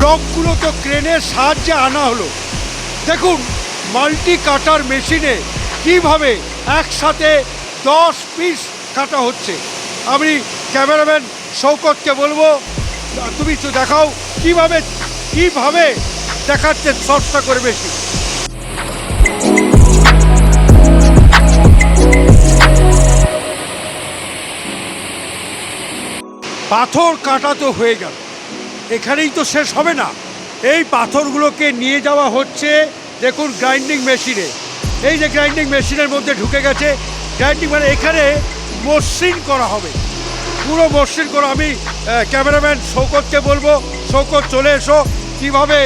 ব্লকগুলো তো ক্রেনের সাহায্যে আনা হলো। দেখুন, মাল্টি কাটার মেশিনে কীভাবে একসাথে দশ পিস কাটা হচ্ছে। আমি ক্যামেরাম্যান শৌকতকে বলব, তুমি তো দেখাও কীভাবে কীভাবে দেখাচ্ছে দশটা করে বেশি পাথর কাটা তো হয়ে গেল। এখানেই তো শেষ হবে না। এই পাথরগুলোকে নিয়ে যাওয়া হচ্ছে, দেখুন গ্রাইন্ডিং মেশিনে এই যে গ্রাইন্ডিং মেশিনের মধ্যে ঢুকে গেছে গ্রাইন্ডিং মানে এখানে মসৃণ করা হবে। পুরো মসৃণ করা, আমি ক্যামেরাম্যান শৌকতকে বলব। শৌকত চলে এসো। কীভাবে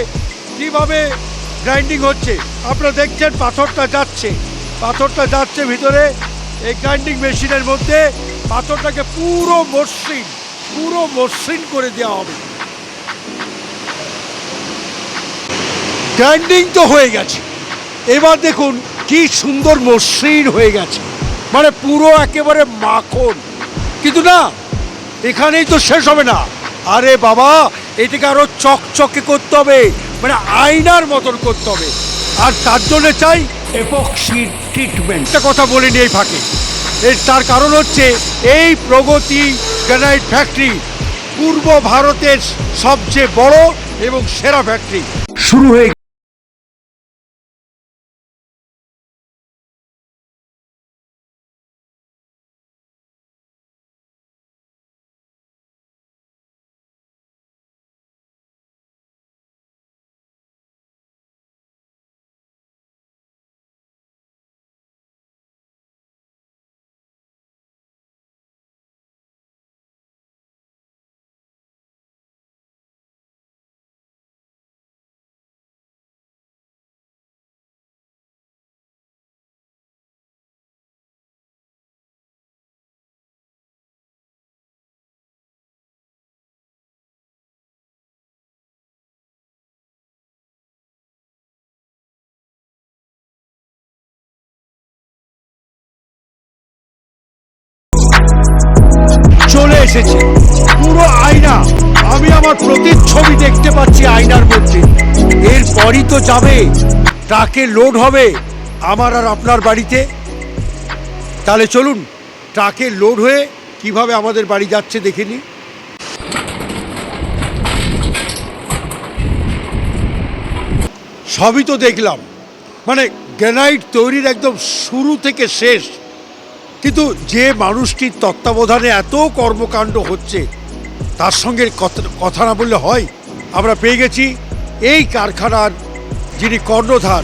কীভাবে গ্রাইন্ডিং হচ্ছে? আপনারা দেখছেন, পাথরটা যাচ্ছে। পাথরটা যাচ্ছে ভিতরে, এই গ্রাইন্ডিং মেশিনের মধ্যে পাথরটাকে পুরো মসৃণ পুরো মসৃণ করে দেওয়া হবে। গ্রাইন্ডিং তো হয়ে গেছে। এবার দেখুন কি সুন্দর মসৃণ হয়ে গেছে। মানে পুরো একেবারে মাখন। কিন্তু না, এখানেই তো শেষ হবে না। আরে বাবা, এটাকে আরও চকচকে করতে হবে। মানে আয়নার মতন করতে হবে। আর তার জন্য চাই এপক্সি ট্রিটমেন্ট একটা কথা বলিনি এই ফাঁকে। এর তার কারণ হচ্ছে এই প্রগতি গ্রানাইট ফ্যাক্টরি পূর্ব ভারতের সবচেয়ে বড় এবং সেরা ফ্যাক্টরি শুরু হয়ে এসেছে। পুরো আয়না। আমি আমার প্রতিচ্ছবি দেখতে পাচ্ছি আয়নার মধ্যে। এরপরই তো যাবে। ট্রাকে লোড হবে। আমার আর আপনার বাড়িতে। তাহলে চলুন, ট্রাকে লোড হয়ে কীভাবে আমাদের বাড়ি যাচ্ছে দেখে নিই। সবই তো দেখলাম। মানে গ্রানাইট তৈরির একদম শুরু থেকে শেষ। কিন্তু যে মানুষটির তত্ত্বাবধানে এত কর্মকাণ্ড হচ্ছে তার সঙ্গে কথা কথা না বললে হয় আমরা পেয়ে গেছি এই কারখানার যিনি কর্ণধার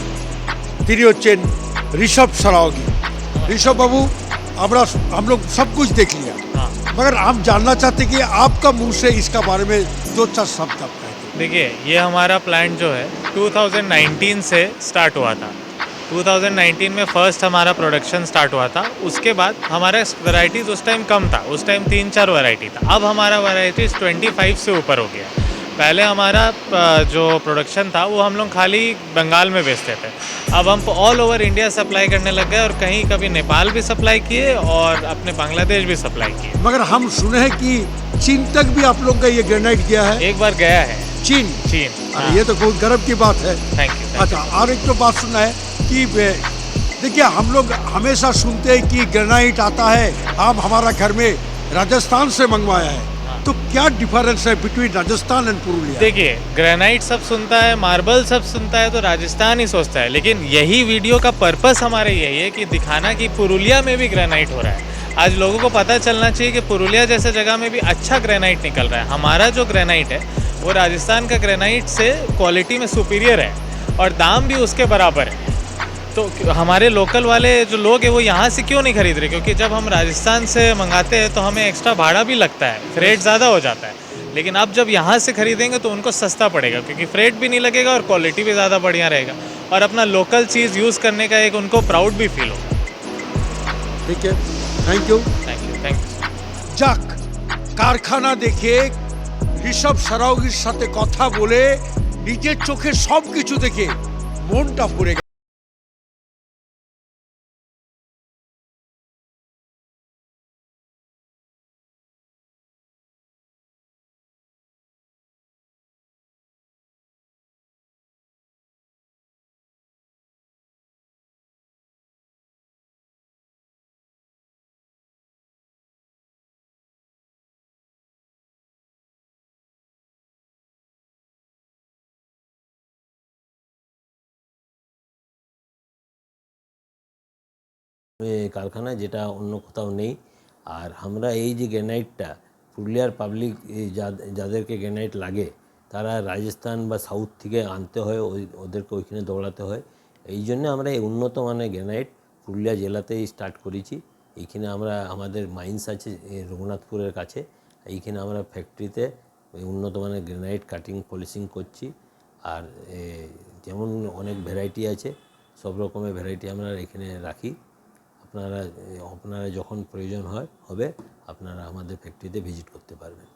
তিনি হচ্ছেন ऋषभ सरावगी ऋषभ बाबू हमरा हम लोग सब कुछ देख लिया मगर हम जानना चाहते कि आपका मुंह से इसका बारे में दो चार शब्द आप कहें देखिए ये हमारा प्लांट जो है 2019 से स्टार्ट हुआ था 2019 में फ़र्स्ट हमारा प्रोडक्शन स्टार्ट हुआ था। उसके बाद हमारा वैरायटीज़ उस टाइम कम था। उस टाइम तीन चार वैरायटी था। अब हमारा वैरायटीज़ 25 से ऊपर हो गया। पहले हमारा जो प्रोडक्शन था वो हम लोग खाली बंगाल में बेचते थे। अब हम ऑल ओवर इंडिया सप्लाई करने लग गए और कहीं कभी नेपाल भी सप्लाई किए और अपने बांग्लादेश भी सप्लाई किए। मगर हम सुने हैं कि चीन तक भी आप लोग का ये ग्रेनाइट गया है। एक बार गया है। चीन? चीन अरे ये तो बहुत गर्व की बात है। थैंक यू अच्छा और एक तो बात सुना है। कि देखिए हम लोग हमेशा सुनते हैं कि ग्रेनाइट आता है आप हमारा घर में राजस्थान से मंगवाया है। तो क्या डिफरेंस है बिटवीन राजस्थान एंड पुरुलिया? देखिए ग्रेनाइट सब सुनता है मार्बल सब सुनता है तो राजस्थान ही सोचता है। लेकिन यही वीडियो का पर्पस हमारे यही है कि दिखाना कि पुरुलिया में भी ग्रेनाइट हो रहा है। आज लोगों को पता चलना चाहिए कि पुरुलिया जैसे जगह में भी अच्छा ग्रेनाइट निकल रहा है। हमारा जो ग्रेनाइट है वो राजस्थान का ग्रेनाइट से क्वालिटी में सुपीरियर है और दाम भी उसके बराबर है। तो हमारे लोकल वाले जो लोग हैं वो यहाँ से क्यों नहीं खरीद रहे क्योंकि जब हम राजस्थान से मंगाते हैं तो हमें एक्स्ट्रा भाड़ा भी लगता है फ्रेट ज़्यादा हो जाता है लेकिन अब जब यहाँ से खरीदेंगे तो उनको सस्ता पड़ेगा क्योंकि फ्रेट भी नहीं लगेगा और क्वालिटी भी ज़्यादा बढ़िया रहेगा और अपना लोकल चीज़ यूज़ करने का एक उनको प्राउड भी फील होगा ठीक है thank you thank you thank you যাক কারখানা দেখে ঋষভ সারাওগির সাথে কথা বলে নিজের চোখে সব কিছু দেখে মনটা ভরে কারখানা যেটা অন্য কোথাও নেই। আর আমরা এই যে গ্যানাইটটা পুরুলিয়ার পাবলিক যাদেরকে গ্যানাইট লাগে, তারা রাজস্থান বা সাউথ থেকে আনতে হয়, ওই, ওদেরকে ওইখানে দৌড়াতে হয়। এই জন্য আমরা এই উন্নত মানের গ্যানাইট পুরুলিয়া জেলাতেই স্টার্ট করেছি। এইখানে আমরা, আমাদের মাইন্স আছে রঘুনাথপুরের কাছে। এইখানে আমরা ফ্যাক্টরিতে উন্নত মানের গ্রানাইট কাটিং পলিশিং করছি। আর যেমন অনেক ভ্যারাইটি আছে, সব রকমের ভ্যারাইটি আমরা এখানে রাখি। আপনারা আপনারা যখন প্রয়োজন হয় হবে আপনারা আমাদের ফ্যাক্টরিতে ভিজিট করতে পারবেন।